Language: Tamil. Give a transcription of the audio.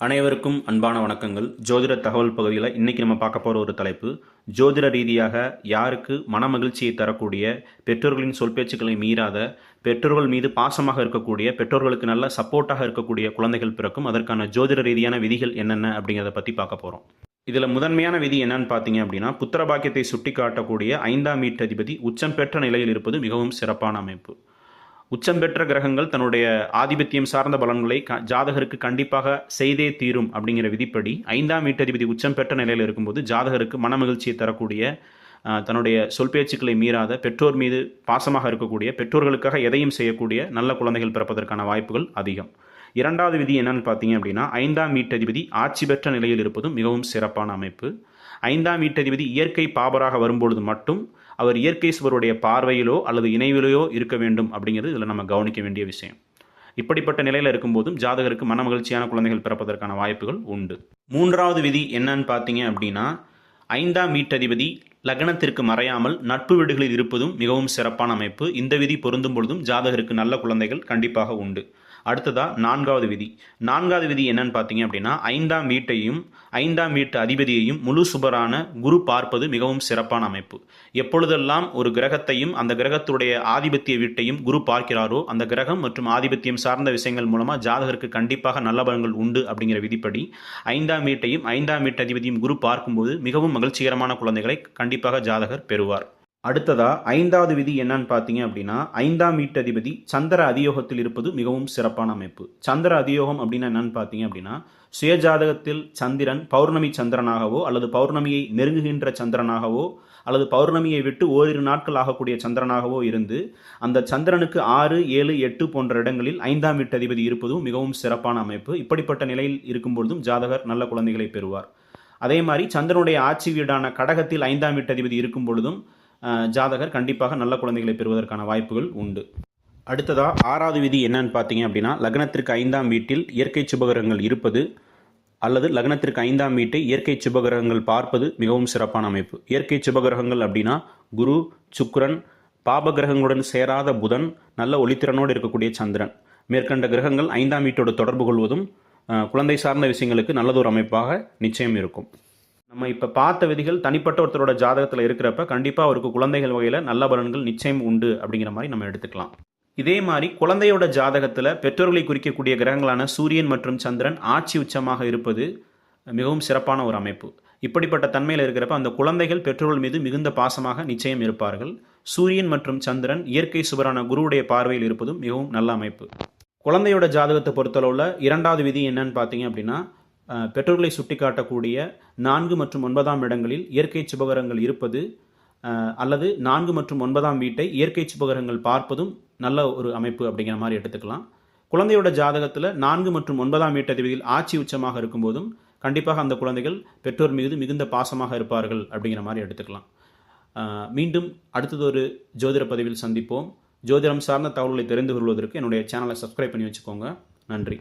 அனைவருக்கும் அன்பான வணக்கங்கள். ஜோதிட தகவல் பகுதியில் இன்றைக்கி நம்ம பார்க்க போகிற ஒரு தலைப்பு ஜோதிட ரீதியாக யாருக்கு மனமகிழ்ச்சியை தரக்கூடிய பெற்றோர்களின் சொல் பேச்சுக்களை மீறாத பெற்றோர்கள் மீது பாசமாக இருக்கக்கூடிய பெற்றோர்களுக்கு நல்ல சப்போர்ட்டாக இருக்கக்கூடிய குழந்தைகள் பிறக்கும் அதற்கான ஜோதிட ரீதியான விதிகள் என்னென்ன அப்படிங்கிறத பற்றி பார்க்க போகிறோம் இதில் முதன்மையான விதி என்னன்னு பார்த்தீங்க அப்படின்னா புத்திர பாக்கியத்தை சுட்டி காட்டக்கூடிய ஐந்தாம் வீட்டதிபதி உச்சம் பெற்ற நிலையில் இருப்பது மிகவும் சிறப்பான அமைப்பு. உச்சம் பெற்ற கிரகங்கள் தன்னுடைய ஆதிபத்தியம் சார்ந்த பலன்களை க ஜாதகருக்கு கண்டிப்பாக செய்தே தீரும் அப்படிங்கிற விதிப்படி ஐந்தாம் வீட்டதிபதி உச்சம் பெற்ற நிலையில் இருக்கும்போது ஜாதகருக்கு மனமகிழ்ச்சியை தரக்கூடிய தன்னுடைய சொல் பேச்சுக்களை மீறாத பெற்றோர் மீது பாசமாக இருக்கக்கூடிய பெற்றோர்களுக்காக எதையும் செய்யக்கூடிய நல்ல குழந்தைகள் பிறப்பதற்கான வாய்ப்புகள் அதிகம். இரண்டாவது விதி என்னன்னு பார்த்தீங்க அப்படின்னா ஐந்தாம் வீட்டதிபதி ஆட்சி பெற்ற நிலையில் இருப்பதும் மிகவும் சிறப்பான அமைப்பு. ஐந்தாம் வீட்டதிபதி இயற்கை பாபராக வரும்பொழுது மட்டும் அவர் இயற்கை சுவருடைய பார்வையிலோ அல்லது இணைவிலையோ இருக்க வேண்டும் அப்படிங்கிறது இதில் நம்ம கவனிக்க வேண்டிய விஷயம். இப்படிப்பட்ட நிலையில் இருக்கும்போதும் ஜாதகருக்கு மனமகிழ்ச்சியான குழந்தைகள் பிறப்பதற்கான வாய்ப்புகள் உண்டு. மூன்றாவது விதி என்னன்னு பார்த்தீங்க அப்படின்னா ஐந்தாம் வீட்டதிபதி லக்னத்திற்கு மறையாமல் நட்பு வீடுகளில் இருப்பதும் மிகவும் சிறப்பான அமைப்பு. இந்த விதி பொருந்தும் பொழுதும் ஜாதகருக்கு நல்ல குழந்தைகள் கண்டிப்பாக உண்டு. அடுத்ததா நான்காவது விதி. நான்காவது விதி என்னன்னு பார்த்தீங்க அப்படின்னா ஐந்தாம் வீட்டையும் ஐந்தாம் வீட்டு அதிபதியையும் முழு சுபரான குரு பார்ப்பது மிகவும் சிறப்பான அமைப்பு. எப்பொழுதெல்லாம் ஒரு கிரகத்தையும் அந்த கிரகத்துடைய ஆதிபத்திய வீட்டையும் குரு பார்க்கிறாரோ அந்த கிரகம் மற்றும் ஆதிபத்தியம் சார்ந்த விஷயங்கள் மூலமாக ஜாதகருக்கு கண்டிப்பாக நல்ல பலன்கள் உண்டு அப்படிங்கிற விதிப்படி ஐந்தாம் வீட்டையும் ஐந்தாம் வீட்டு அதிபதியும் குரு பார்க்கும்போது மிகவும் மகிழ்ச்சிகரமான குழந்தைகளை கண்டிப்பாக ஜாதகர் பெறுவார். அடுத்ததா ஐந்தாவது விதி என்னன்னு பார்த்தீங்க அப்படின்னா ஐந்தாம் வீட்டதிபதி சந்திர அதியோகத்தில் இருப்பது மிகவும் சிறப்பான அமைப்பு. சந்திர அதியோகம் அப்படின்னா என்னன்னு பார்த்தீங்க அப்படின்னா சுயஜாதகத்தில் சந்திரன் பௌர்ணமி சந்திரனாகவோ அல்லது பௌர்ணமியை நெருங்குகின்ற சந்திரனாகவோ அல்லது பௌர்ணமியை விட்டு ஓரிரு நாட்கள் ஆகக்கூடிய சந்திரனாகவோ இருந்து அந்த சந்திரனுக்கு ஆறு ஏழு எட்டு போன்ற இடங்களில் ஐந்தாம் வீட்டதிபதி இருப்பதும் மிகவும் சிறப்பான அமைப்பு. இப்படிப்பட்ட நிலையில் இருக்கும் பொழுதும் ஜாதகர் நல்ல குழந்தைகளை பெறுவார். அதே மாதிரி சந்திரனுடைய ஆட்சி வீடான கடகத்தில் ஐந்தாம் வீட்டதிபதி இருக்கும் பொழுதும் ஜாதகர் கண்டிப்பாக நல்ல குழந்தைகளை பெறுவதற்கான வாய்ப்புகள் உண்டு. அடுத்ததாக ஆறாவது விதி என்னன்னு பார்த்தீங்க அப்படின்னா லக்னத்திற்கு ஐந்தாம் வீட்டில் இயற்கை சுபகரங்கள் இருப்பது அல்லது லக்னத்திற்கு ஐந்தாம் வீட்டை இயற்கை சுபகிரகங்கள் பார்ப்பது மிகவும் சிறப்பான அமைப்பு. இயற்கை சுபகிரகங்கள் அப்படின்னா குரு சுக்ரன் பாப கிரகங்களுடன் சேராத புதன் நல்ல ஒளித்திறனோடு இருக்கக்கூடிய சந்திரன். மேற்கண்ட கிரகங்கள் ஐந்தாம் வீட்டோடு தொடர்பு கொள்வதும் குழந்தை சார்ந்த விஷயங்களுக்கு நல்லதொரு அமைப்பாக நிச்சயம் இருக்கும். நம்ம இப்போ பார்த்த விதிகள் தனிப்பட்ட ஒருத்தரோட ஜாதகத்தில் இருக்கிறப்ப கண்டிப்பாக அவருக்கு குழந்தைகள் வகையில் நல்ல பலன்கள் நிச்சயம் உண்டு அப்படிங்கிற மாதிரி நம்ம எடுத்துக்கலாம். இதே மாதிரி குழந்தையோட ஜாதகத்தில் பெற்றோர்களை குறிக்கக்கூடிய கிரகங்களான சூரியன் மற்றும் சந்திரன் ஆட்சி உச்சமாக இருப்பது மிகவும் சிறப்பான ஒரு அமைப்பு. இப்படிப்பட்ட தன்மையில் இருக்கிறப்ப அந்த குழந்தைகள் பெற்றோர்கள் மீது மிகுந்த பாசமாக நிச்சயம் இருப்பார்கள். சூரியன் மற்றும் சந்திரன் இயற்கை சுவரான குருவுடைய பார்வையில் இருப்பதும் மிகவும் நல்ல அமைப்பு. குழந்தையோட ஜாதகத்தை பொறுத்தளவில் இரண்டாவது விதி என்னன்னு பார்த்தீங்க அப்படின்னா பெற்றோர்களை சுட்டிக்காட்டக்கூடிய நான்கு மற்றும் ஒன்பதாம் இடங்களில் இயற்கை சுபகரங்கள் இருப்பது அல்லது நான்கு மற்றும் ஒன்பதாம் வீட்டை இயற்கை சுபகரங்கள் பார்ப்பதும் நல்ல ஒரு அமைப்பு அப்படிங்கிற மாதிரி எடுத்துக்கலாம். குழந்தையோட ஜாதகத்தில் நான்கு மற்றும் ஒன்பதாம் வீட்டதிபதியில் ஆட்சி உச்சமாக இருக்கும்போதும் கண்டிப்பாக அந்த குழந்தைகள் பெற்றோர் மீது மிகுந்த பாசமாக இருப்பார்கள் அப்படிங்கிற மாதிரி எடுத்துக்கலாம். மீண்டும் அடுத்தது ஒரு ஜோதிட பதிவில் சந்திப்போம். ஜோதிடம் சார்ந்த தகவல்களை தெரிந்து கொள்வதற்கு என்னுடைய சேனலை சப்ஸ்கிரைப் பண்ணி வச்சுக்கோங்க. நன்றி.